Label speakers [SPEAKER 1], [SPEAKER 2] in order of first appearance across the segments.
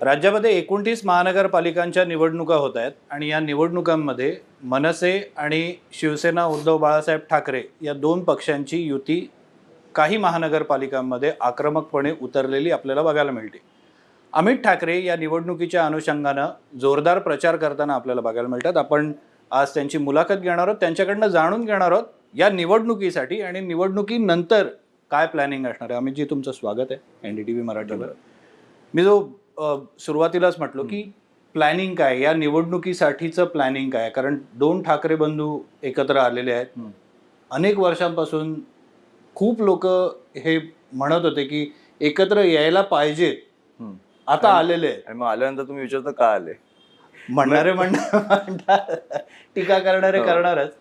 [SPEAKER 1] राज्यामध्ये एकोणतीस महानगरपालिकांच्या निवडणुका होत आहेत आणि या निवडणुकांमध्ये मनसे आणि शिवसेना उद्धव बाळासाहेब ठाकरे या दोन पक्षांची युती काही महानगरपालिकांमध्ये आक्रमकपणे उतरलेली आपल्याला बघायला मिळते. अमित ठाकरे या निवडणुकीच्या अनुषंगानं जोरदार प्रचार करताना आपल्याला बघायला मिळतात. आपण आज त्यांची मुलाखत घेणार आहोत त्यांच्याकडनं जाणून घेणार आहोत या निवडणुकीसाठी आणि निवडणुकीनंतर काय प्लॅनिंग असणार आहे. अमितजी तुमचं स्वागत आहे एन डी टी व्ही मराठीवर. मी जो सुरुवातीलाच म्हटलो की प्लॅनिंग काय? या निवडणुकीसाठीचं प्लॅनिंग काय? कारण दोन ठाकरे बंधू एकत्र आलेले आहेत. अनेक वर्षांपासून खूप लोक हे म्हणत होते की एकत्र यायला पाहिजे. आता आलेले
[SPEAKER 2] आणि मग आल्यानंतर तुम्ही विचारता का आले?
[SPEAKER 1] म्हणणारे म्हणणार टीका करणारे
[SPEAKER 2] हो.
[SPEAKER 1] करणारच.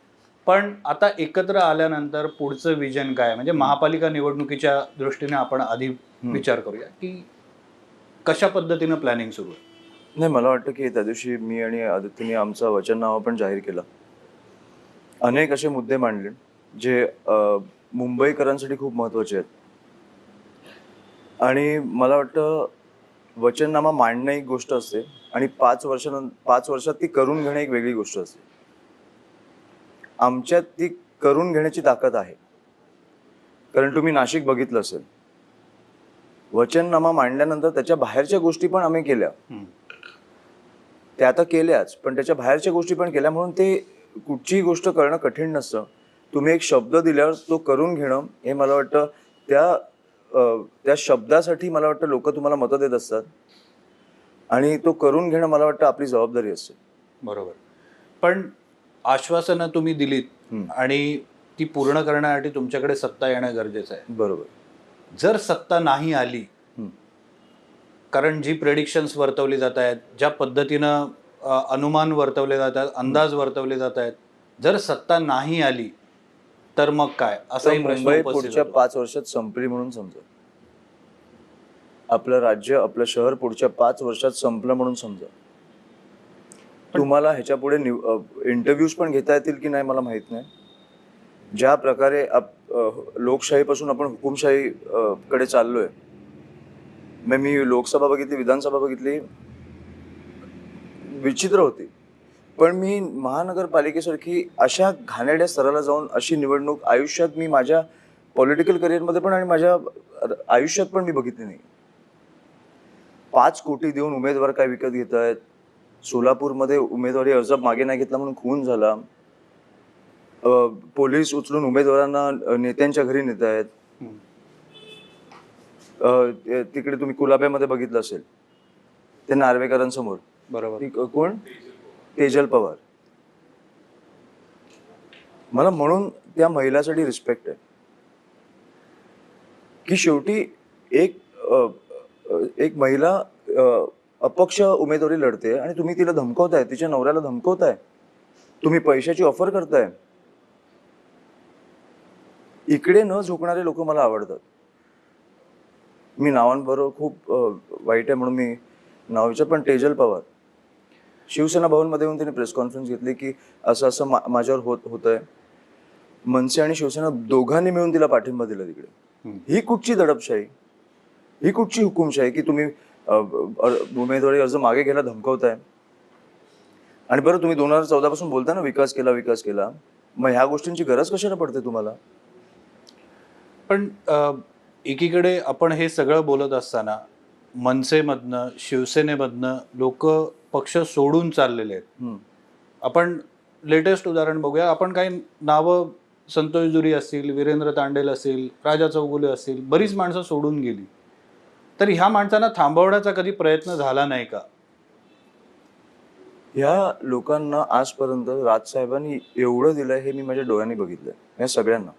[SPEAKER 1] पण आता एकत्र आल्यानंतर पुढचं विजन काय? म्हणजे महापालिका निवडणुकीच्या दृष्टीने आपण आधी विचार करूया की कशा पद्धतीनं प्लॅनिंग सुरू आहे?
[SPEAKER 2] नाही मला वाटतं की त्या दिवशी मी आणि आदित्यने आमचं वचननामा पण जाहीर केला. अनेक असे मुद्दे मांडले जे मुंबईकरांसाठी खूप महत्त्वाचे आहेत. आणि मला वाटतं वचननामा मांडणं एक गोष्ट असते आणि पाच वर्षानंतर पाच वर्षात ती करून घेणं एक वेगळी गोष्ट असते. आमच्यात ती करून घेण्याची ताकद आहे. कारण तुम्ही नाशिक बघितलं असेल वचननामा मांडल्यानंतर त्याच्या बाहेरच्या गोष्टी पण आम्ही केल्या. त्या आता केल्याच पण त्याच्या बाहेरच्या गोष्टी पण केल्या म्हणून ते कुठचीही गोष्ट करणं कठीण नसतं. तुम्ही एक शब्द दिल्यावर तो करून घेणं हे मला वाटतं त्या त्या शब्दासाठी मला वाटतं लोक तुम्हाला मतं देत असतात. आणि तो करून घेणं मला वाटतं आपली जबाबदारी असते.
[SPEAKER 1] बरोबर. पण आश्वासनं तुम्ही दिलीत. आणि ती पूर्ण करण्यासाठी तुमच्याकडे सत्ता येणं गरजेचं आहे.
[SPEAKER 2] बरोबर.
[SPEAKER 1] जर सत्ता नाही आली. कारण जी प्रेडिक्शन्स वर्तवली जात आहेत ज्या पद्धतीनं अनुमान वर्तवले जात आहेत अंदाज वर्तवले जात आहेत जर सत्ता नाही आली तर मग काय? असाही
[SPEAKER 2] मुंबई पुढच्या. पाच वर्षात संपली म्हणून समजा. आपलं राज्य आपलं शहर पुढच्या पाच वर्षात संपलं म्हणून समजा. तुम्हाला ह्याच्या पुढे इंटरव्ह्यूज पण घेता येतील की नाही मला माहीत नाही. ज्या प्रकारे आप- लोकशाहीपासून आपण हुकुमशाही अ, कडे चाललोय. मग मी लोकसभा बघितली विधानसभा बघितली विचित्र होती. पण मी महानगरपालिकेसारखी अशा घाणेरड्या स्तराला जाऊन अशी निवडणूक आयुष्यात मी माझ्या पॉलिटिकल करिअरमध्ये पण आणि माझ्या आयुष्यात पण मी बघितली नाही. पाच कोटी देऊन उमेदवार काय विकत घेत आहेत सोलापूरमध्ये उमेदवारी अर्ज मागे नाही घेतला म्हणून खून झाला. पोलीस उचलून उमेदवारांना नेत्यांच्या घरी नेत आहेत. तिकडे तुम्ही कुलाब्यामध्ये बघितलं असेल. ते नार्वेकरांसमोर.
[SPEAKER 1] बरोबर.
[SPEAKER 2] कोण? तेजल पवार. मला म्हणून त्या महिलासाठी रिस्पेक्ट आहे. की शेवटी एक एक महिला अपक्ष उमेदवारी लढते आणि तुम्ही तिला धमकवताय तिच्या नवऱ्याला धमकवताय. तुम्ही पैशाची ऑफर करताय. इकडे न झोकणारे लोक मला आवडतात. मी नावांबरोबर खूप वाईट आहे म्हणून मी नाव विचार पण तेजल पवार. शिवसेना भवनमध्ये येऊन त्यांनी प्रेस कॉन्फरन्स घेतली की असं असं मा- माझ्यावर होत होत आहे मनसे आणि शिवसेना दोघांनी मिळून तिला पाठिंबा दिला तिकडे. ही कुठची दडपशाही? ही कुठची हुकुमशाही की तुम्ही उमेदवारी अर्ज मागे घ्यायला धमकवताय? आणि बरं तुम्ही दोन हजार चौदा पासून बोलता ना विकास केला विकास केला. मग ह्या गोष्टींची गरज कशाला पडते तुम्हाला?
[SPEAKER 1] पण एकीकडे आपण हे सगळं बोलत असताना मनसेमधनं शिवसेनेमधनं लोक पक्ष सोडून चाललेले आहेत. आपण लेटेस्ट उदाहरण बघूया. आपण काही नावं संतोष जुरी असतील वीरेंद्र तांडेल असतील राजा चौगुले असतील बरीच माणसं सोडून गेली. तर ह्या माणसांना थांबवण्याचा कधी प्रयत्न झाला नाही का?
[SPEAKER 2] ह्या लोकांना आजपर्यंत राजसाहेबांनी एवढं दिलंय हे मी माझ्या डोळ्यांनी बघितलंय. या सगळ्यांना.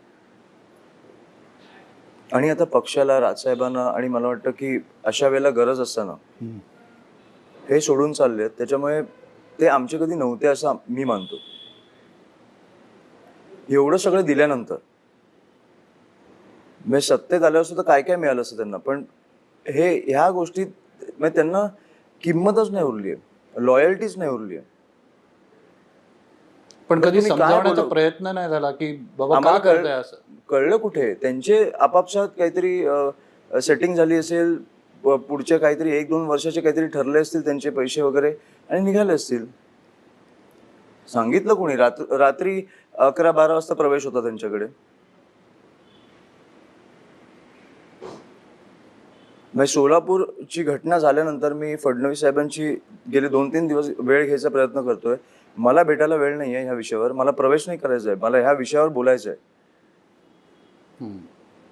[SPEAKER 2] आणि आता पक्षाला राजसाहेबांना आणि मला वाटतं की अशा वेळेला गरज असताना हे सोडून चालले त्याच्यामुळे ते आमचे कधी नव्हते असं मी मानतो. एवढं सगळं दिल्यानंतर म्हणजे सत्तेत आल्यावर सुद्धा काय काय मिळालं असतं त्यांना? पण हे ह्या गोष्टीत म्हणजे त्यांना किंमतच नाही उरली आहे. लॉयल्टीच नाही उरली आहे.
[SPEAKER 1] पण कधी समजावण्याचा? प्रयत्न नाही झाला की बाबा का करताय असं?
[SPEAKER 2] कळलं कुठे? त्यांचे आपापसात काहीतरी सेटिंग झाली असेल पुढच्या काहीतरी एक दोन वर्षाचे काहीतरी ठरले असतील त्यांचे पैसे वगैरे आणि निघाले असतील. सांगितलं कोणी? रात्र रात्री अकरा बारा वाजता प्रवेश होता त्यांच्याकडे. सोलापूरची घटना झाल्यानंतर मी फडणवीस साहेबांची गेले दोन तीन दिवस वेळ घ्यायचा प्रयत्न करतोय. मला भेटायला वेळ नाही आहे ह्या विषयावर. मला प्रवेश नाही करायचा आहे. मला ह्या विषयावर बोलायचं आहे.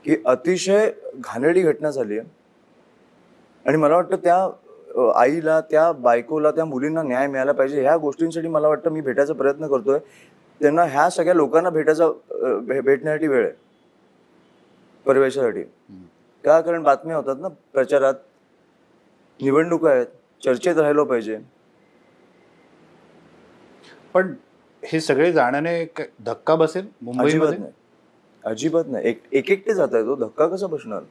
[SPEAKER 2] की अतिशय घाणेरडी घटना झाली आहे. आणि मला वाटतं त्या आईला त्या बायकोला त्या मुलींना न्याय मिळाला पाहिजे. ह्या गोष्टींसाठी मला वाटतं मी भेटायचा प्रयत्न करतोय. त्यांना ह्या सगळ्या लोकांना भेटायचा भेटण्यासाठी वेळ आहे. प्रवेशासाठी. का? कारण बातम्या होतात ना प्रचारात निवडणुका आहेत. चर्चेत राहिलो पाहिजे.
[SPEAKER 1] पण हे सगळे जाण्याने धक्का बसेल
[SPEAKER 2] अजिबात
[SPEAKER 1] मुंबईमध्ये
[SPEAKER 2] नाही. अजिबात नाही. एक एक एकटे जात आहे तो धक्का कसा बसणार?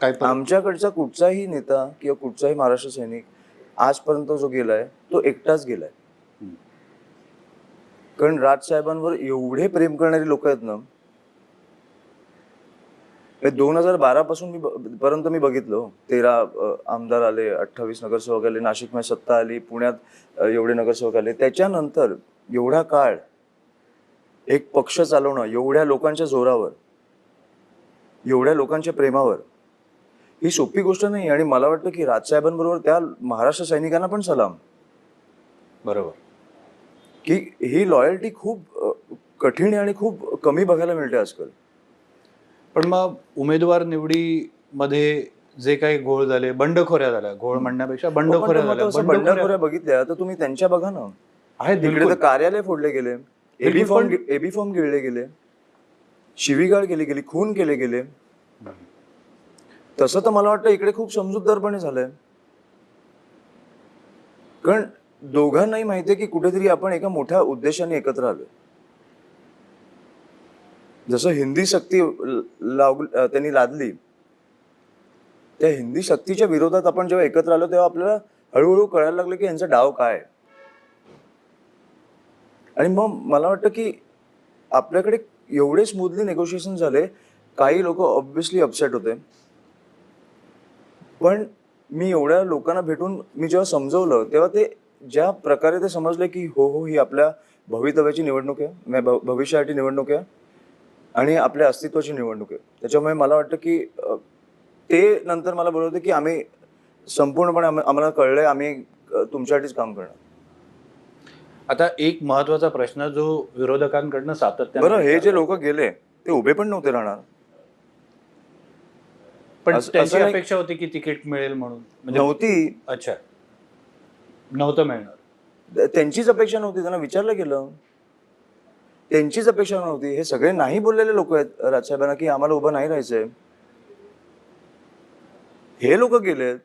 [SPEAKER 1] काय
[SPEAKER 2] आमच्याकडचा कुठचाही नेता किंवा कुठचाही महाराष्ट्र सैनिक आजपर्यंत जो गेलाय तो एकटाच गेलाय.
[SPEAKER 1] हम्म.
[SPEAKER 2] कारण राजसाहेबांवर एवढे प्रेम करणारी लोक आहेत ना दोन हजार बारा पासून मी ब- पर्यंत मी बघितलं हो. तेरा आमदार आले अठ्ठावीस नगरसेवक आले नाशिकमध्ये सत्ता आली पुण्यात एवढे नगरसेवक आले. त्याच्यानंतर एवढा काळ एक पक्ष चालवणं एवढ्या लोकांच्या जोरावर एवढ्या लोकांच्या प्रेमावर ही सोपी गोष्ट नाही आणि मला वाटतं की राजसाहेबांबरोबर त्या महाराष्ट्र सैनिकांना पण सलाम.
[SPEAKER 1] बरोबर.
[SPEAKER 2] की ही लॉयल्टी खूप कठीण आहे आणि खूप कमी बघायला मिळते आजकाल.
[SPEAKER 1] पण मग उमेदवार निवडीमध्ये जे काही घोळ झाले बंडखोऱ्या झाल्या. घोळ म्हणण्यापेक्षा
[SPEAKER 2] पण
[SPEAKER 1] बंडखोऱ्या झाल्या. बंडखोऱ्या
[SPEAKER 2] बघितल्या. तर तुम्ही त्यांच्या बघा ना.
[SPEAKER 1] आहेत
[SPEAKER 2] तिकडे कार्यालय फोडले गेले. एबी फॉर्म एबी फॉर्म गिळले गेले. शिवीगाळ केली गेली खून केले गेले. तसं तर मला वाटतं इकडे खूप समजूतदारपणे झालंय. कारण दोघांनाही माहितीये की कुठेतरी आपण एका मोठ्या उद्देशाने एकत्र आलोय. जसं हिंदी सक्ती लाग त्यांनी लादली त्या हिंदी शक्तीच्या विरोधात आपण जेव्हा एकत्र आलो तेव्हा आपल्याला हळूहळू कळायला लागलं की यांचा डाव काय आहे. आणि मग मला वाटतं की आपल्याकडे एवढे स्मूथली नेगोशिएशन झाले काही लोक ऑब्विसली अपसेट होते पण मी एवढ्या लोकांना भेटून मी जेव्हा समजवलं तेव्हा ते ज्या प्रकारे ते समजले की हो हो ही आपल्या भवितव्याची निवडणूक आहे भविष्यासाठी निवडणूक आहे आणि आपल्या अस्तित्वाची निवडणूक आहे. त्याच्यामुळे मला वाटतं की ते नंतर मला बोलवते की आम्ही संपूर्णपणे आम- आम्हाला कळलंय आम्ही तुमच्यासाठीच काम करणार.
[SPEAKER 1] आता एक महत्त्वाचा प्रश्न जो विरोधकांकडनं सातत्याने
[SPEAKER 2] बरं हे जे. लोक गेले ते उभे पण नव्हते राहणार.
[SPEAKER 1] पण त्यांची अपेक्षा होती की तिकीट मिळेल म्हणून. म्हणजे
[SPEAKER 2] नव्हती.
[SPEAKER 1] अच्छा. नव्हतं मिळणार.
[SPEAKER 2] त्यांचीच अपेक्षा नव्हती त्यांना विचारलं गेलं. त्यांचीच अपेक्षा नव्हती. हे सगळे नाही बोललेले लोक आहेत राजसाहेबांना की आम्हाला उभं नाही राहायचंय. हे लोक गेलेत.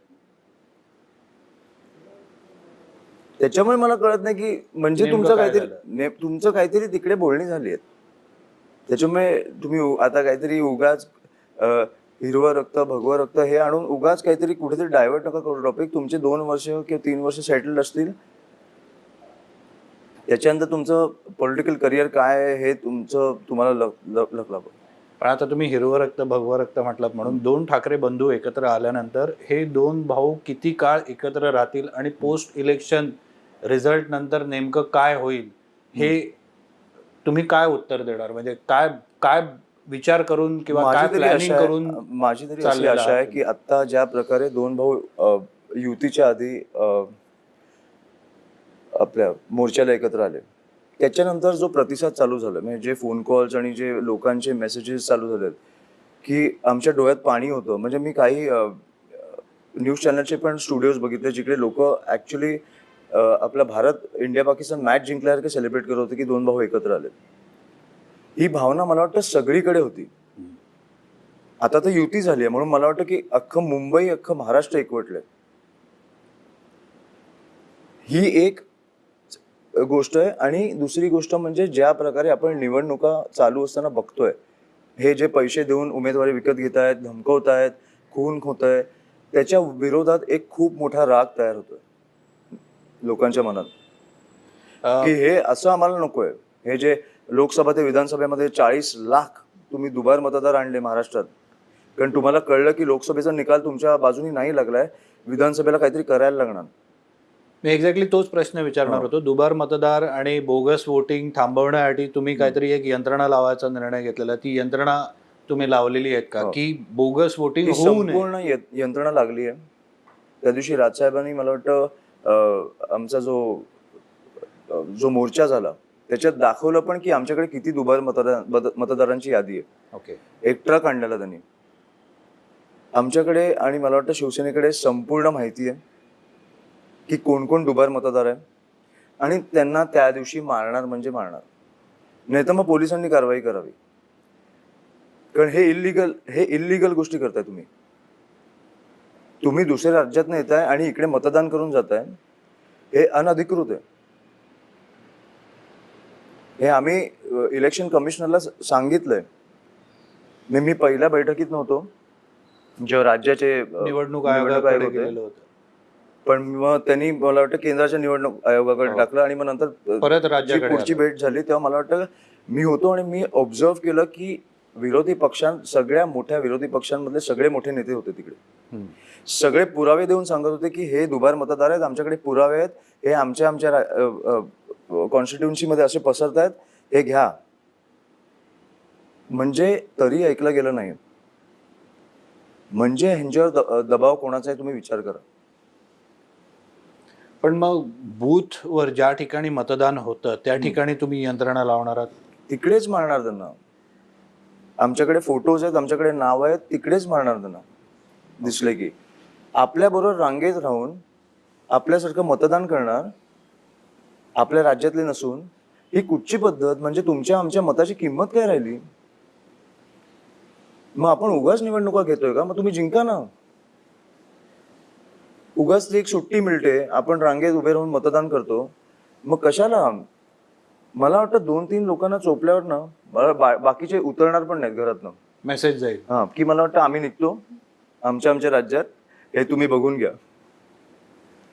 [SPEAKER 2] त्याच्यामुळे मला कळत नाही की म्हणजे तुमचं काहीतरी तुमचं काहीतरी तिकडे बोलणी झाली आहेत त्याच्यामुळे तुम्ही आता काहीतरी उगाच हिरवं रक्त भगवं रक्त हे आणून उगाच काहीतरी कुठेतरी डायव्हर्ट नका करू. टॉपिक तुमचे दोन वर्ष किंवा तीन वर्ष सेटल्ड असतील. त्याच्यानंतर तुमचं पॉलिटिकल करिअर काय आहे हे तुमचं तुम्हाला लक लक लागतं
[SPEAKER 1] पण आता तुम्ही हिरवं रक्त भगवं रक्त म्हटलात म्हणून दोन ठाकरे बंधू एकत्र आल्यानंतर हे दोन भाऊ किती काळ एकत्र राहतील आणि पोस्ट इलेक्शन रिझल्ट नंतर नेमकं काय होईल हे तुम्ही काय उत्तर देणार? म्हणजे काय काय विचार करून किंवा काय प्लॅनिंग करून
[SPEAKER 2] माझी तरी अशी आशा आहे? की आता ज्या प्रकारे दोन भाऊ युतीच्या आधी आपल्या मोर्चाला एकत्र आले. त्याच्यानंतर जो प्रतिसाद चालू झाला म्हणजे जे फोन कॉल्स आणि जे लोकांचे मेसेजेस चालू झालेत की आमच्या डोळ्यात पाणी होतं. म्हणजे मी काही न्यूज चॅनलचे पण स्टुडिओज बघितले जिकडे लोक ॲक्च्युली आपला भारत इंडिया पाकिस्तान मॅच जिंकल्यासारखे सेलिब्रेट करत होते की दोन भाऊ एकत्र आले ही भावना मला वाटतं सगळीकडे होती. आता तर युती झाली आहे म्हणून मला वाटतं की अख्खं मुंबई अख्खं महाराष्ट्र एकवटलंय. ही एक गोष्ट आहे. आणि दुसरी गोष्ट म्हणजे ज्या प्रकारे आपण निवडणुका चालू असताना बघतोय हे जे पैसे देऊन उमेदवारी विकत घेत आहेत धमकवत आहेत खून होत आहे त्याच्या विरोधात एक खूप मोठा राग तयार होतोय लोकांच्या मनात. की हे असं आम्हाला नकोय. हे जे लोकसभा ते विधानसभेमध्ये चाळीस लाख तुम्ही दुबार मतदार आणले महाराष्ट्रात. कारण तुम्हाला कळलं की लोकसभेचा निकाल तुमच्या बाजूनी नाही लागलाय. विधानसभेला काहीतरी करायला लागणार.
[SPEAKER 1] मी एक्झॅक्टली तोच प्रश्न विचारणार. होतो. दुबार मतदार आणि बोगस वोटिंग थांबवण्यासाठी तुम्ही काहीतरी एक यंत्रणा लावायचा निर्णय घेतलेला. ती यंत्रणा तुम्ही लावलेली आहेत का?
[SPEAKER 2] हो.
[SPEAKER 1] की बोगस वोटिंग
[SPEAKER 2] संपूर्ण यंत्रणा लागली आहे. त्या दिवशी राजसाहेबांनी मला वाटतं आमचा जो जो मोर्चा झाला त्याच्यात दाखवलं पण की आमच्याकडे किती दुबार मतदार मत- मतदारांची यादी आहे.
[SPEAKER 1] ओके.
[SPEAKER 2] एक ट्रक आणलेला त्यांनी. आमच्याकडे आणि मला वाटतं शिवसेनेकडे संपूर्ण माहिती आहे. की कोण कोण दुबार मतदार आहे. आणि त्यांना त्या दिवशी मारणार म्हणजे मारणार. नाही तर मग पोलिसांनी कारवाई करावी. कारण हे इलिगल हे इलिगल गोष्टी करताय तुम्ही. तुम्ही दुसऱ्या राज्यात येताय आणि इकडे मतदान करून जाताय. हे अनधिकृत आहे. हे आम्ही इलेक्शन कमिशनरला सांगितलंय. मी मी पहिल्या बैठकीत नव्हतो. जेव्हा राज्याचे
[SPEAKER 1] निवडणूक
[SPEAKER 2] आयोग पण मग त्यांनी मला वाटतं केंद्राच्या निवडणूक आयोगाकडे
[SPEAKER 1] हो.
[SPEAKER 2] टाकलं आणि मग नंतर
[SPEAKER 1] परत
[SPEAKER 2] जी
[SPEAKER 1] राज्याकडे
[SPEAKER 2] पुढची. भेट झाली तेव्हा मला वाटतं मी होतो आणि मी ऑब्झर्व केलं की विरोधी पक्षां सगळ्या मोठ्या विरोधी पक्षांमधले सगळे मोठे नेते होते तिकडे. सगळे पुरावे देऊन सांगत होते की हे दुबार मतदार आहेत आमच्याकडे पुरावे आहेत हे आमच्या आमच्या कॉन्स्टिट्युन्सी मध्ये असे पसरत आहेत हे घ्या म्हणजे तरी ऐकलं गेलं नाही म्हणजे ह्यांच्यावर दबाव कोणाचा आहे तुम्ही विचार करा
[SPEAKER 1] पण मग बूथ वर ज्या ठिकाणी मतदान होतं त्या ठिकाणी तुम्ही यंत्रणा लावणार आहात?
[SPEAKER 2] तिकडेच मारणार त्यांना. आमच्याकडे फोटोज आहेत आमच्याकडे नाव आहेत तिकडेच मारणार त्यांना. दिसले की. आपल्याबरोबर रांगेत राहून आपल्यासारखं मतदान करणार आपल्या राज्यातले नसून ही कुठची पद्धत? म्हणजे तुमच्या आमच्या मताची किंमत काय राहिली? मग आपण उगाच निवडणुका घेतोय का? मग तुम्ही जिंका ना. उगाच ती एक सुट्टी मिळते आपण रांगेत उभे राहून मतदान करतो. मग कशाला? मला वाटतं दोन तीन लोकांना चोपल्यावर ना मला बा- बाकीचे उतरणार पण नाहीत घरातनं.
[SPEAKER 1] मेसेज जाईल.
[SPEAKER 2] हा की मला वाटतं आम्ही निघतो आमच्या आमच्या राज्यात हे तुम्ही बघून घ्या.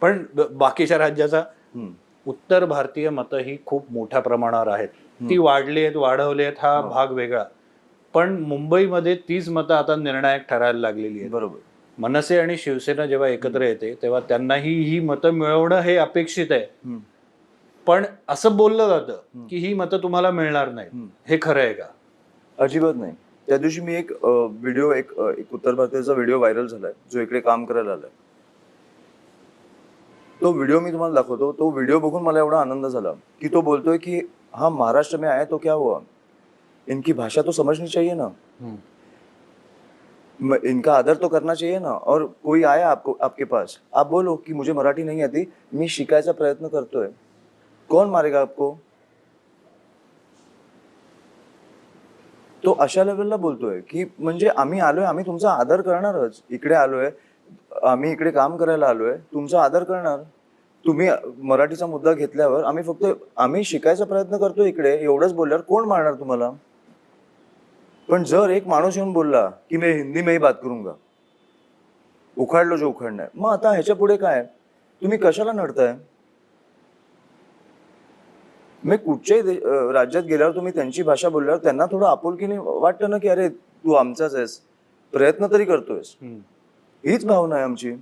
[SPEAKER 1] पण ब- बाकीच्या राज्याचा
[SPEAKER 2] हम्म.
[SPEAKER 1] उत्तर भारतीय मतं ही खूप मोठ्या प्रमाणावर आहेत. ती वाढली आहेत वाढवली आहेत हा. भाग वेगळा. पण मुंबईमध्ये तीच मतं आता निर्णायक ठरायला लागलेली आहेत.
[SPEAKER 2] बरोबर.
[SPEAKER 1] मनसे आणि शिवसेना जेव्हा एकत्र येते तेव्हा त्यांनाही ही मतं मिळवणं हे अपेक्षित आहे. पण असं बोललं जातं की ही मतं तुम्हाला मिळणार नाही. हे खरं आहे का?
[SPEAKER 2] अजिबात नाही. त्या दिवशी मी एक व्हिडिओ एक एक उत्तर भारताचा व्हिडिओ व्हायरल झालाय जो इकडे काम करायला आलाय. तो व्हिडिओ मी तुम्हाला दाखवतो. तो व्हिडिओ बघून मला एवढा आनंद झाला की तो बोलतोय की हा महाराष्ट्र में आया तो क्या हुआ? इनकी भाषा तो समझनी चाहिए ना. इनका आदर तो करना चाहिए ना? और कोई आया आपको आपके पास? आप बोलो की मुझे मराठी नहीं आती मी शिकायचा प्रयत्न करतोय। कौन मारेगा आपको? तो अशा लेवलला बोलतोय की म्हणजे आम्ही आलोय आम्ही तुमचा आदर करणारच. इकडे आलोय आम्ही इकडे काम करायला आलोय तुमचा आदर करणार. तुम्ही मराठीचा मुद्दा घेतल्यावर आम्ही फक्त आम्ही शिकायचा प्रयत्न करतो इकडे एवढंच बोलल्यावर कोण मारणार तुम्हाला? पण जर एक माणूस येऊन बोलला की मी हिंदी में बात करूंगा उखाडलो जो उखाडणार मग आता ह्याच्या पुढे काय? तुम्ही कशाला नडताय? मी कुठच्याही राज्यात गेल्यावर तुम्ही त्यांची भाषा बोलल्यावर त्यांना थोडं आपुलकीने वाटतं ना की अरे तू आमचाच आहेस. प्रयत्न तरी करतोयस. हीच भावना आहे आमची.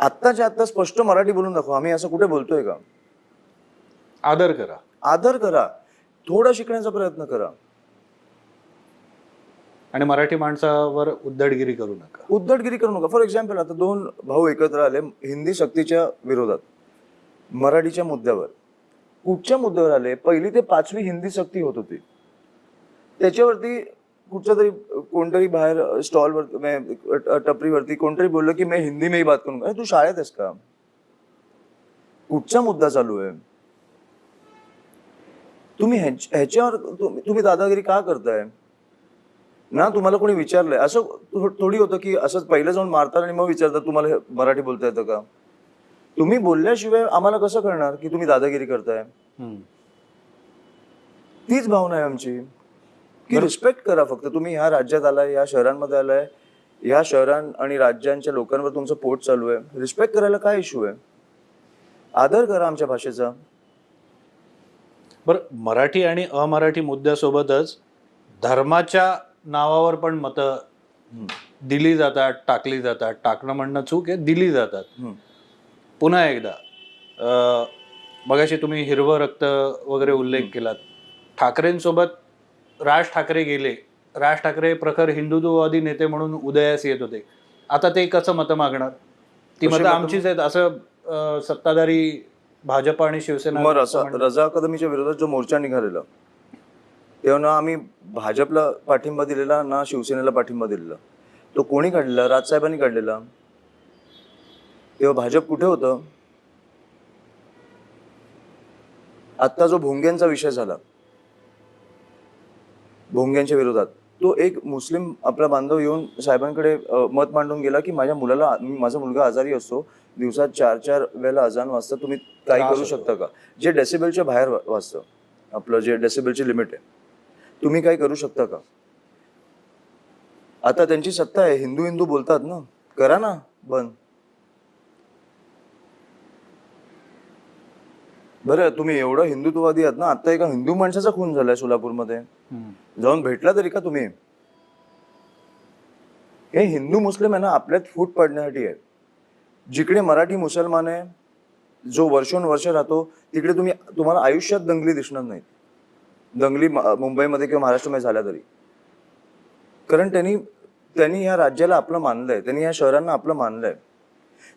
[SPEAKER 2] आत्ताच्या आत्ता स्पष्ट मराठी बोलून दाखव. आम्ही असं कुठे बोलतोय का?
[SPEAKER 1] आदर करा.
[SPEAKER 2] आदर करा. थोडा शिकण्याचा प्रयत्न करा.
[SPEAKER 1] आणि मराठी माणसावर उद्धडगिरी करू नका.
[SPEAKER 2] उद्धटगिरी करू नका. फॉर एक्झाम्पल आता दोन भाऊ एकत्र आले हिंदी सक्तीच्या विरोधात. मराठीच्या मुद्द्यावर. कुठच्या मुद्द्यावर आले? पहिली ते पाचवी हिंदी सक्ती होत होती. त्याच्यावरती कुठच्या तरी कोणतरी बाहेर स्टॉलवर टपरीवरती कोणतरी बोललं की मी हिंदी में ही बात अरे तू शाळेत आहेस का? कुठचा मुद्दा चालू आहे? तुम्ही ह्याच- ह्याच्यावर तुम्ही दादागिरी का करताय? ना तुम्हाला कोणी विचारलंय? असं थोडी होतं की असंच पहिलं जाऊन मारतात आणि मग विचारतात तुम्हाला मराठी बोलता येतं का? तुम्ही बोलल्याशिवाय आम्हाला कसं कळणार की तुम्ही दादागिरी करताय. तीच भावना आहे आमची. की रिस्पेक्ट करा फक्त. तुम्ही ह्या राज्यात आलाय या शहरांमध्ये आलाय ह्या शहरां आणि राज्यांच्या लोकांवर तुमचं पोट चालू आहे. रिस्पेक्ट करायला काय इश्यू आहे? आदर करा आमच्या भाषेचा.
[SPEAKER 1] बरं मराठी आणि अमराठी मुद्द्यासोबतच धर्माच्या नावावर पण मतं. दिली जातात टाकली जातात. टाकणं म्हणणं चूक आहे दिली जातात. पुन्हा एकदा मगाशी तुम्ही हिरवं रक्त वगैरे उल्लेख केलात. ठाकरेंसोबत राज ठाकरे गेले. राज ठाकरे प्रखर हिंदुत्ववादी नेते म्हणून उदयास येत होते. आता ते कसं मतं मागणार? ती मतं आमचीच आहेत असं सत्ताधारी भाजप आणि शिवसेना
[SPEAKER 2] मग रजा अकादमीच्या विरोधात जो मोर्चा निघालेला तेव्हा ना आम्ही भाजपला पाठिंबा दिलेला ना शिवसेनेला पाठिंबा दिलेला. तो कोणी काढलेला? राजसाहेबांनी काढलेला. तेव्हा भाजप कुठे होतं? आत्ता जो भोंग्यांचा विषय झाला भोंग्यांच्या विरोधात. तो एक मुस्लिम आपला बांधव येऊन साहेबांकडे मत मांडून गेला की माझ्या मुलाला माझा मुलगा आजारी असतो दिवसात चार चार वेळेला अजान वाजता तुम्ही काही करू. शकता का? जे डेसिबलच्या बाहेर वाजतं आपलं जे डेसिबलची लिमिट आहे तुम्ही काही करू शकता का? आता त्यांची सत्ता आहे हिंदू हिंदू बोलतात ना करा ना बंद. बरं तुम्ही एवढं हिंदुत्ववादी आहात ना आता एका हिंदू माणसाचा खून झालाय सोलापूरमध्ये. जाऊन भेटला तरी का तुम्ही? हे हिंदू मुस्लिम आहे ना आपल्यात फूट पाडण्यासाठी आहे. जिकडे मराठी मुसलमान आहे जो वर्षोनवर्ष राहतो तिकडे तुम्ही तुम्हाला आयुष्यात दंगली दिसणार नाहीत. दंगली मुंबईमध्ये किंवा महाराष्ट्रामध्ये झाल्या तरी. कारण त्यांनी त्यांनी ह्या राज्याला आपलं मानलंय त्यांनी ह्या शहरांना आपलं मानलंय.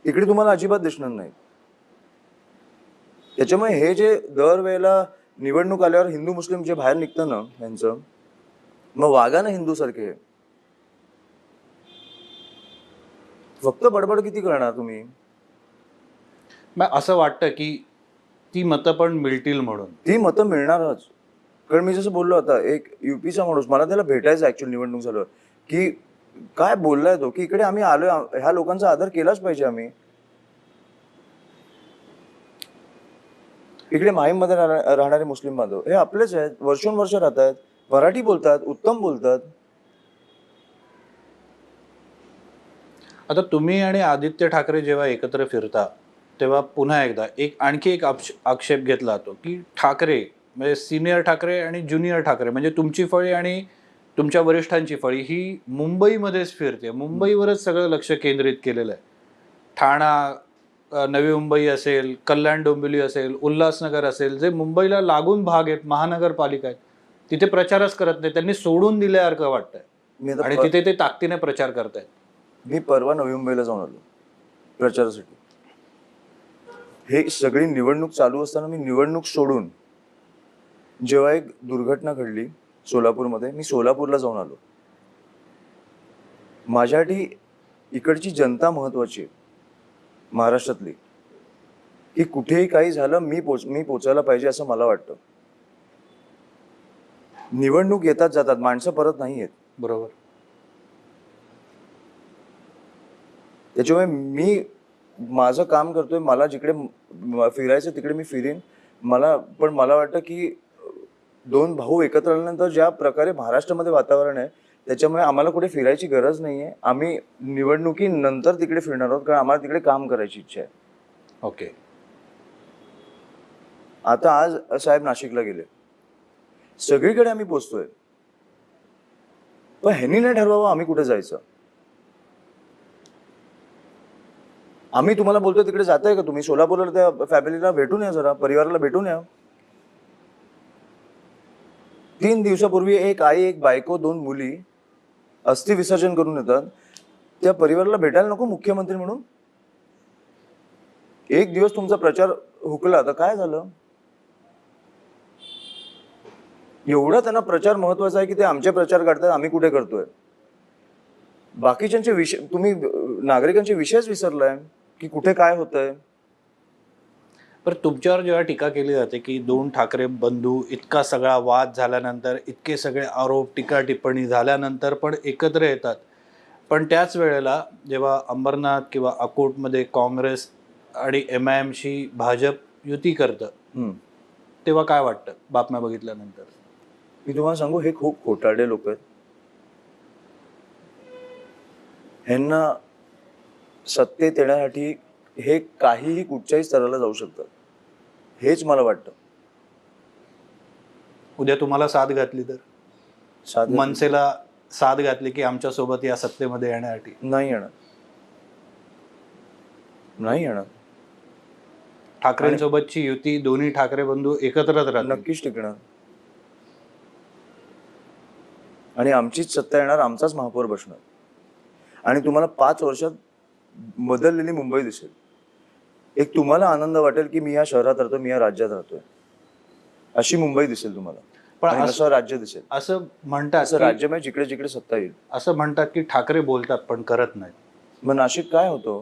[SPEAKER 2] तिकडे तुम्हाला अजिबात दिसणार नाही त्याच्यामुळे हे जे दरवेळेला निवडणूक आल्यावर हिंदू मुस्लिम जे बाहेर निघतं ना यांचं मग वागा ना हिंदू सारखे फक्त बडबड किती करणार तुम्ही?
[SPEAKER 1] मग असं वाटतं की ती मतं पण मिळतील म्हणून.
[SPEAKER 2] ती मतं मिळणारच. कारण मी जसं बोललो आता एक युपीचा माणूस मला त्याला भेटायचं ऍक्च्युअली निवडणूक झाल्यावर की काय बोललाय तो? की इकडे आम्ही आलोय ह्या लोकांचा आदर केलाच पाहिजे आम्ही. इकडे माहीममध्ये राहणा- राहणारे मुस्लिम बांधव हे आपलेच आहेत वर्षोनवर्ष राहत आहेत मराठी बोलतात उत्तम बोलतात.
[SPEAKER 1] आता तुम्ही आणि आदित्य ठाकरे जेव्हा एकत्र फिरता तेव्हा पुन्हा एकदा एक आणखी एक आक्षेप घेतला जातो की ठाकरे म्हणजे सिनियर ठाकरे आणि ज्युनियर ठाकरे म्हणजे तुमची फळी आणि तुमच्या वरिष्ठांची फळी ही मुंबईमध्येच फिरते. मुंबईवरच सगळं लक्ष केंद्रित केलेलं आहे. ठाणा नवी मुंबई असेल कल्याण डोंबिवली असेल उल्हासनगर असेल जे मुंबईला लागून भाग आहेत महानगरपालिका आहेत तिथे प्रचारच करत नाही. त्यांनी सोडून दिल्यासारखं वाटतंय? आणि तिथे ते ताकदीने प्रचार करतायत.
[SPEAKER 2] मी परवा नवी मुंबईला जाऊन आलो प्रचारासाठी. हे सगळी निवडणूक चालू असताना मी निवडणूक सोडून जेव्हा एक दुर्घटना घडली सोलापूरमध्ये मी सोलापूरला जाऊन आलो. माझ्यासाठी इकडची जनता महत्वाची आहे. महाराष्ट्रातली. की कुठेही काही झालं मी पोच मी पोचायला पाहिजे असं मला वाटतं. निवडणूक येतात जातात माणसं परत नाही येत
[SPEAKER 1] बरोबर.
[SPEAKER 2] त्याच्यामुळे मी माझं काम करतोय मला जिकडे फिरायचं तिकडे मी फिरीन. मला पण मला वाटतं की दोन भाऊ एकत्र आल्यानंतर ज्या प्रकारे महाराष्ट्रामध्ये वातावरण आहे त्याच्यामुळे आम्हाला कुठे फिरायची गरज नाही आहे आम्ही निवडणुकीनंतर तिकडे फिरणार आहोत कारण आम्हाला तिकडे काम करायची इच्छा आहे.
[SPEAKER 1] ओके.
[SPEAKER 2] आता आज साहेब नाशिकला गेले. सगळीकडे आम्ही पोचतोय. पण ह्यांनी नाही ठरवावं आम्ही कुठे जायचं. आम्ही तुम्हाला बोलतोय तिकडे जाताय का तुम्ही? सोलापूरला त्या फॅमिलीला भेटून या जरा परिवाराला भेटून या. तीन दिवसापूर्वी एक आई एक बायको दोन मुली अस्थि विसर्जन करून येतात त्या परिवाराला भेटायला नको मुख्यमंत्री म्हणून. एक दिवस तुमचा प्रचार हुकला तर काय झालं? एवढा त्यांना प्रचार महत्त्वाचा आहे की ते आमचे प्रचार काढतात आम्ही कुठे करतोय? बाकीच्यांचे विषय तुम्ही नागरिकांचे विषयच विसरलाय की कुठे काय होतंय?
[SPEAKER 1] पण तुमच्यावर जेव्हा टीका केली जाते की दोन ठाकरे बंधू इतका सगळा वाद झाल्यानंतर इतके सगळे आरोप टीका टिप्पणी झाल्यानंतर पण एकत्र येतात. पण त्याच वेळेला जेव्हा अंबरनाथ किंवा अकोटमध्ये काँग्रेस आणि एम आय एमशी भाजप युती करतं. तेव्हा काय वाटतं? बातम्या बघितल्यानंतर.
[SPEAKER 2] मी तुम्हाला सांगू हे खूप खोटारडे लोक आहेत. ह्यांना सत्तेत येण्यासाठी हे काहीही कुठच्याही स्तराला जाऊ शकतात हेच मला वाटतं.
[SPEAKER 1] उद्या तुम्हाला साथ घातली तर?
[SPEAKER 2] साधं-
[SPEAKER 1] मनसेला साथ घातली की आमच्यासोबत या सत्तेमध्ये येण्यासाठी?
[SPEAKER 2] नाही येणार. नाही येणार.
[SPEAKER 1] ठाकरेंसोबतची युती दोन्ही ठाकरे बंधू एकत्रच
[SPEAKER 2] नक्कीच टिकणार. आणि आमचीच सत्ता येणार आमचाच महापौर बसणार. आणि तुम्हाला पाच वर्षात बदललेली मुंबई दिसेल. एक तुम्हाला आनंद वाटेल की मी या शहरात राहतो मी या राज्यात राहतोय. अशी मुंबई दिसेल तुम्हाला.
[SPEAKER 1] पण असं-
[SPEAKER 2] राज्य दिसेल.
[SPEAKER 1] असं म्हणतात
[SPEAKER 2] असं राज्य म्हणजे जिकडे जिकडे सत्ता येईल.
[SPEAKER 1] असं म्हणतात की ठाकरे बोलतात पण करत नाहीत.
[SPEAKER 2] मग नाशिक काय होतं?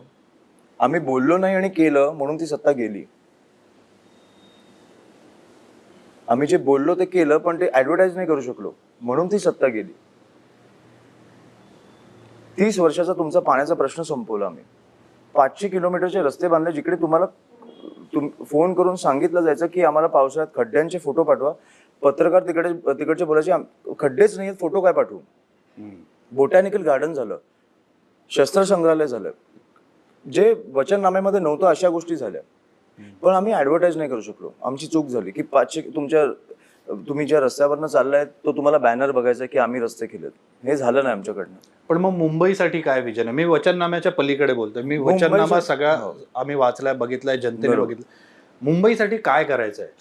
[SPEAKER 2] आम्ही बोललो नाही आणि केलं म्हणून ती सत्ता गेली. आम्ही जे बोललो ते केलं पण ते ऍडव्हर्टाईज नाही करू शकलो म्हणून ती सत्ता गेली. तीस वर्षाचा तुमचा पाण्याचा प्रश्न संपवला आम्ही. पाचशे किलोमीटरचे रस्ते बांधले जिकडे तुम्हाला तुम फोन करून सांगितलं जायचं की आम्हाला पावसाळ्यात खड्ड्यांचे फोटो पाठवा. पत्रकार तिकडे तिकडचे बोलायचे "आम- खड्डेच नाही फोटो काय पाठवू? बोटॅनिकल गार्डन झालं. शस्त्र संग्रहालय झालं. जे वचननाम्यामध्ये नव्हतं अशा गोष्टी झाल्या. पण आम्ही ऍडव्हर्टाईज नाही करू शकलो. आमची चूक झाली की पाचशे तुमच्या तुम्ही ज्या रस्त्यावरनं चाललाय तो तुम्हाला बॅनर बघायचा की आम्ही रस्ते केलेत. हे झालं नाही आमच्याकडनं.
[SPEAKER 1] पण मग मुंबईसाठी काय विजन आहे? मी वचननाम्याच्या पलीकडे बोलतोय. मी वचननामा सगळा
[SPEAKER 2] हो.
[SPEAKER 1] आम्ही वाचलाय बघितलाय जनतेने. बघितलं मुंबईसाठी काय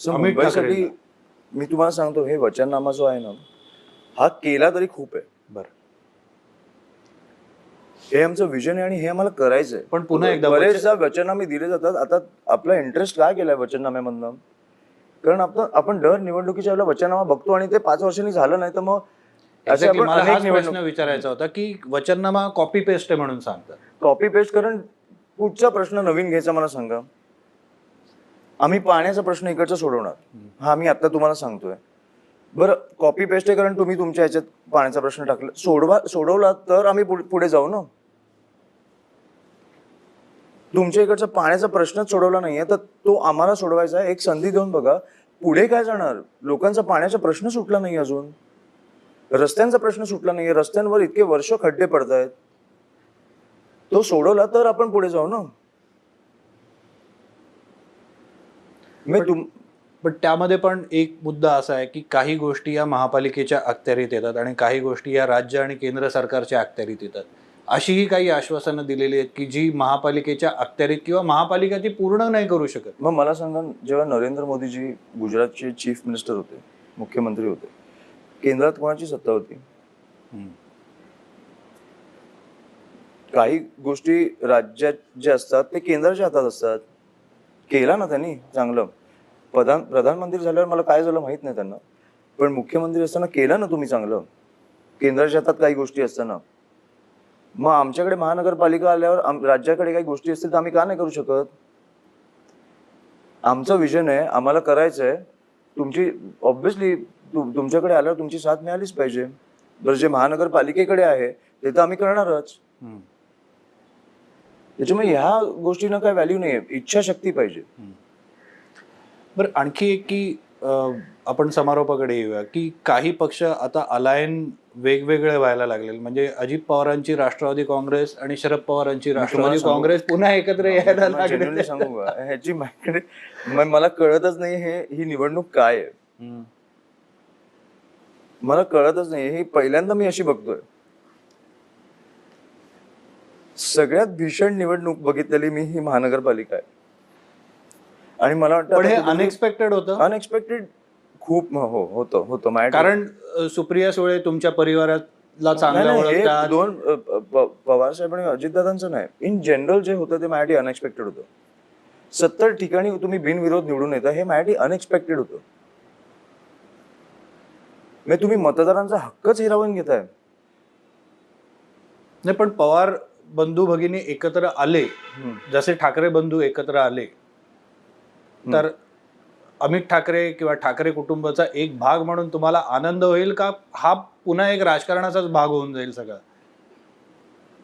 [SPEAKER 2] मुंबईसाठी
[SPEAKER 1] ठाकरे
[SPEAKER 2] मी तुम्हाला सांगतो हे वचननामा जो आहे ना हा केला तरी खूप आहे.
[SPEAKER 1] बरं.
[SPEAKER 2] हे आमचं विजन आहे आणि हे आम्हाला करायचंय.
[SPEAKER 1] पण पुन्हा एकदा
[SPEAKER 2] बरेचदा वचननामे दिले जातात. आता आपला इंटरेस्ट काय केलाय वचननाम्यामधनं? कारण आपण आपण दर निवडणुकीच्या वेळेला वचननामा बघतो आणि ते पाच वर्षांनी झालं नाही तर मग
[SPEAKER 1] Exactly, मला हाच प्रश्न विचारायचा होता की वचननामा कॉपी पेस्ट आहे म्हणून सांगतात.
[SPEAKER 2] कॉपी पेस्ट करून कुठचा प्रश्न नवीन घ्यायचा मला सांगा. आम्ही पाण्याचा प्रश्न इकडचा सोडवणार. हा मी आता तुम्हाला सांगतोय. बरं कॉपी पेस्ट आहे कारण तुम्ही तुमच्या ह्याच्यात पाण्याचा प्रश्न टाकला. सोडवा सोडवला तर आम्ही पुढे जाऊ ना? तुमच्या इकडचा पाण्याचा प्रश्नच सोडवला नाहीये तर तो आम्हाला सोडवायचा आहे. एक संधी देऊन बघा पुढे काय जाणार? लोकांचा पाण्याचा प्रश्न सुटला नाही अजून. रस्त्यांचा प्रश्न सुटला नाहीये. रस्त्यांवर इतके वर्ष खड्डे पडत आहेत तो सोडवला तर आपण पुढे जाऊ ना. मी तुम
[SPEAKER 1] पण त्यामध्ये पण एक मुद्दा असा आहे की काही गोष्टी या महापालिकेच्या अखत्यारीत येतात आणि काही गोष्टी या राज्य आणि केंद्र सरकारच्या अखत्यारीत येतात. अशीही काही आश्वासनं दिलेली आहेत की जी महापालिकेच्या अखत्यारीत किंवा महापालिका ती पूर्ण नाही करू शकत.
[SPEAKER 2] मग मला सांगा जेव्हा नरेंद्र मोदीजी गुजरातचे चीफ मिनिस्टर होते मुख्यमंत्री होते केंद्रात कोणाची सत्ता होती? काही गोष्टी राज्यात जे असतात ते केंद्राच्या हातात असतात. केला ना त्यांनी चांगलं. प्रधान प्रधानमंत्री झाल्यावर मला काय झालं माहीत नाही त्यांना. पण मुख्यमंत्री असताना केलं ना तुम्ही चांगलं. केंद्राच्या हातात काही गोष्टी असताना. मग आमच्याकडे महानगरपालिका आल्यावर राज्याकडे काही गोष्टी असतील तर आम्ही का नाही करू शकत? आमचं विजन आहे आम्हाला करायचं आहे तुमची ऑब्व्हियसली तुमच्याकडे आल्यावर तुमची साथ मिळालीच पाहिजे. बरं जे महानगरपालिकेकडे आहे ते तर आम्ही करणारच. त्याच्यामुळे ह्या गोष्टींना काय व्हॅल्यू नाही आहे इच्छाशक्ती पाहिजे.
[SPEAKER 1] बरं आणखी एक की आपण समारोपाकडे येऊया की काही पक्ष आता अलायन वेगवेगळे व्हायला लागले म्हणजे अजित पवारांची राष्ट्रवादी काँग्रेस आणि शरद पवारांची राष्ट्रवादी? काँग्रेस पुन्हा एकत्र यायला लागले
[SPEAKER 2] सांगू ह्याची माझ्याकडे म- मला कळतच नाही हे ही निवडणूक काय आहे. मला कळतच नाही. ही पहिल्यांदा मी अशी बघतोय. सगळ्यात भीषण निवडणूक बघितलेली मी ही महानगरपालिका आहे. आणि मला
[SPEAKER 1] पण हे
[SPEAKER 2] वाटतं
[SPEAKER 1] अनएक्सपेक्टेड होतं?
[SPEAKER 2] अनएक्सपेक्टेड खूप हो होतं होतं. माझ्या
[SPEAKER 1] कारण अ, सुप्रिया सुळे तुमच्या परिवाराला चांगलं
[SPEAKER 2] नाही, नाही, हे
[SPEAKER 1] ओळखतात.
[SPEAKER 2] दोन अ, प- प- पवार साहेब आणि अजितदादांचं नाही. इन जनरल जे होतं ते माझ्यासाठी अनएक्सपेक्टेड होतं. सत्तर ठिकाणी तुम्ही बिनविरोध निवडून येता हे माझ्यासाठी अनएक्सपेक्टेड होतं. म्हणजे तुम्ही मतदारांचा हक्कच हिरावून घेताय.
[SPEAKER 1] नाही पण पवार बंधू भगिनी एकत्र आले. जसे ठाकरे बंधू एकत्र आले तर अमित ठाकरे किंवा ठाकरे कुटुंबाचा एक भाग म्हणून तुम्हाला आनंद होईल का? हा पुन्हा एक राजकारणाचाच भाग होऊन जाईल सगळा.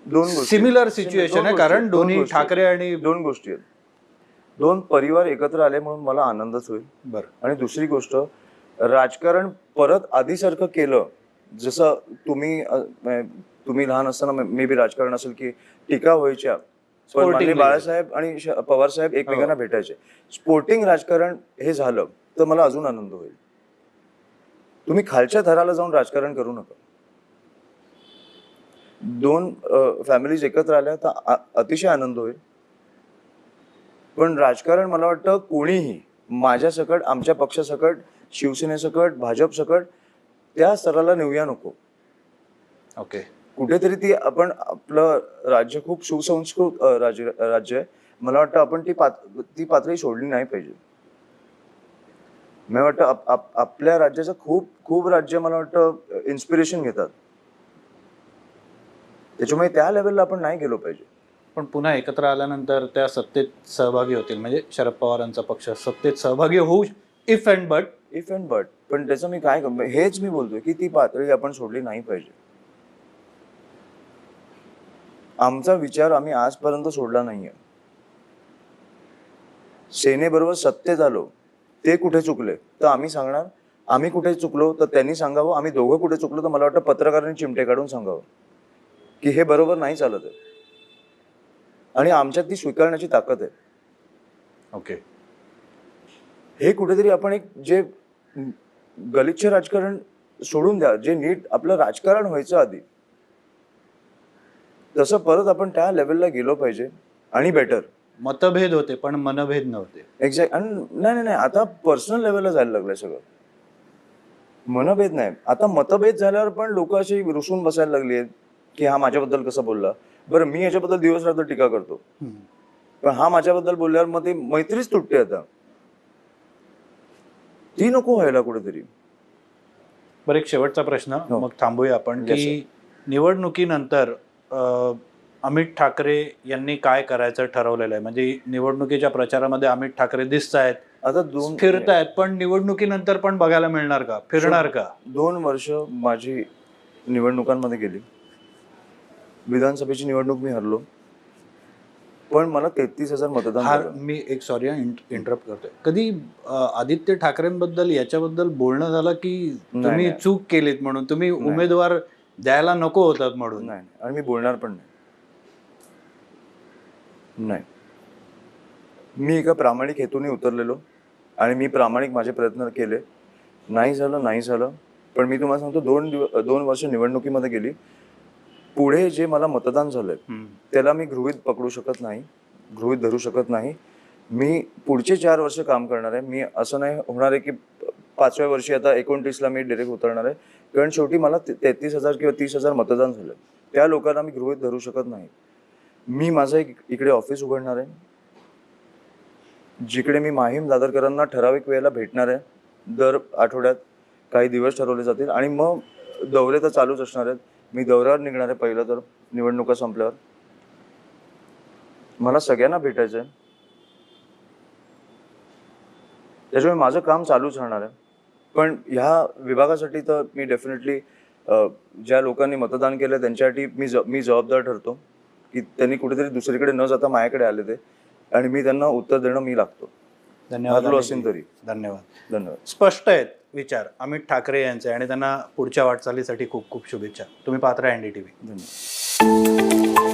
[SPEAKER 2] दोन
[SPEAKER 1] सिमिलर सिच्युएशन आहे कारण
[SPEAKER 2] दोन
[SPEAKER 1] दोन्ही. ठाकरे आणि
[SPEAKER 2] दोन गोष्टी आहेत. दोन परिवार एकत्र आले म्हणून मला आनंदच होईल.
[SPEAKER 1] बरं.
[SPEAKER 2] आणि दुसरी गोष्ट राजकारण परत आधीसारखं केलं जसं तुम्ही तुम्ही लहान असताना मे बी राजकारण असेल की टीका व्हायच्या
[SPEAKER 1] league.
[SPEAKER 2] बाळासाहेब आणि पवार साहेब एकमेकांना भेटायचे. स्पोर्टिंग राजकारण हे झालं तर मला अजून आनंद होईल. तुम्ही खालच्या थराला जाऊन राजकारण करू नका. दोन फॅमिलीज एकत्र आल्या तर अतिशय आनंद होईल. पण राजकारण मला वाटतं कोणीही माझ्या सकट आमच्या पक्षासकट शिवसेनेसकट भाजप सकट त्या स्तराला नेऊया नको.
[SPEAKER 1] ओके
[SPEAKER 2] कुठेतरी ती आपण आपलं राज्य खूप सुसंस्कृत अ, राज्य राज्य आहे. मला वाटतं आपण ती पात ती पातळी सोडली नाही पाहिजे. मला वाटतं आप- आप- आपल्या राज्याचं खूप खूप राज्य मला वाटतं इन्स्पिरेशन घेतात. त्याच्यामुळे त्या लेवलला आपण नाही गेलो पाहिजे.
[SPEAKER 1] पण पुन्हा एकत्र आल्यानंतर त्या सत्तेत सहभागी होतील. म्हणजे शरद पवारांचा पक्ष सत्तेत सहभागी होऊ if and but
[SPEAKER 2] if and but पण त्याचं मी काय हेच मी बोलतोय की ती पातळी आपण सोडली नाही पाहिजे. आमचा विचार आम्ही आजपर्यंत सोडला नाहीये. सेनेबरोबर सत्तेत आलो ते कुठे चुकले? तर आम्ही सांगणार आम्ही कुठे चुकलो तर त्यांनी सांगावं आम्ही दोघं कुठे चुकलो तर मला वाटतं पत्रकारांनी चिमटे काढून सांगावं. की हे बरोबर नाही चालत आहे. आणि आमच्यात ती स्वीकारण्याची ताकद आहे.
[SPEAKER 1] ओके.
[SPEAKER 2] हे कुठेतरी आपण एक जे गलिच्छ राजकारण सोडून द्या जे नीट आपलं राजकारण व्हायचं आधी तसं परत आपण त्या लेवलला गेलो पाहिजे आणि बेटर
[SPEAKER 1] मतभेद होते पण मनभेद नव्हते.
[SPEAKER 2] एक्झॅक्ट आणि नाही नाही नाही आता पर्सनल लेवलला जायला लागलंय सगळं. मनभेद नाही. आता मतभेद झाल्यावर पण लोक अशी रुसून बसायला लागली आहेत की हा माझ्याबद्दल कसं बोलला? बरं मी याच्याबद्दल दिवस रात्र टीका करतो. पण हा माझ्याबद्दल बोलल्यावर मग ती मैत्रीच तुटते आता. ती नको व्हायला कुठेतरी.
[SPEAKER 1] बरं एक शेवटचा प्रश्न.
[SPEAKER 2] हो.
[SPEAKER 1] मग थांबूया आपण की निवडणुकीनंतर अमित ठाकरे यांनी काय करायचं ठरवलेलं आहे? म्हणजे निवडणुकीच्या प्रचारामध्ये अमित ठाकरे दिसत आहेत
[SPEAKER 2] आता दोन
[SPEAKER 1] फिरतायत पण निवडणुकीनंतर पण बघायला मिळणार का? फिरणार का?
[SPEAKER 2] दोन वर्ष माझी निवडणुकांमध्ये गेली. विधानसभेची निवडणूक मी हरलो. पण मला तेहतीस हजार मतदान.
[SPEAKER 1] मी एक सॉरी इंटरप्ट करतोय. कधी आदित्य ठाकरेंबद्दल याच्याबद्दल बोलणं झालं की तुम्ही. चूक केलीत म्हणून? तुम्ही. उमेदवार द्यायला नको होतात म्हणून.
[SPEAKER 2] नाही. आणि मी बोलणार पण नाही. नाही. मी एका प्रामाणिक हेतूने उतरलेलो आणि मी प्रामाणिक माझे प्रयत्न केले. नाही झालं नाही झालं. पण मी तुम्हाला सांगतो दोन दिव दोन वर्ष निवडणुकीमध्ये गेली. पुढे जे मला मतदान झालंय. त्याला मी गृहीत पकडू शकत नाही गृहीत धरू शकत नाही. मी पुढचे चार वर्ष काम करणार आहे. मी असं नाही होणार आहे की पाचव्या वर्षी आता एकोणतीसला मी डिरेक्ट उतरणार आहे. कारण शेवटी मला ते- तेहतीस हजार किंवा तीस हजार मतदान झालं. त्या लोकांना मी गृहित धरू शकत नाही. मी माझं एक इकडे ऑफिस उघडणार आहे. जिकडे मी माहीम दादरकरांना ठराविक वेळेला भेटणार आहे. दर आठवड्यात काही दिवस ठरवले जातील. आणि मग दौरे तर चालूच असणार आहेत. मी दौऱ्यावर निघणार आहे पहिलं तर. निवडणुका संपल्यावर. मला सगळ्यांना भेटायचं आहे त्याच्यामुळे माझं काम चालूच राहणार आहे. पण ह्या विभागासाठी तर मी डेफिनेटली ज्या लोकांनी मतदान केलं त्यांच्यासाठी मी ज मी जबाबदार ठरतो की त्यांनी कुठेतरी दुसरीकडे न जाता माझ्याकडे आले ते आणि मी त्यांना उत्तर देणं मी लागतो.
[SPEAKER 1] धन्यवाद
[SPEAKER 2] असेल. तरी.
[SPEAKER 1] धन्यवाद.
[SPEAKER 2] धन्यवाद.
[SPEAKER 1] स्पष्ट आहेत विचार अमित ठाकरे यांचे आणि त्यांना पुढच्या वाटचालीसाठी खूप खूप शुभेच्छा. तुम्ही पात्र एनडीटीव्ही
[SPEAKER 2] धन्यवाद.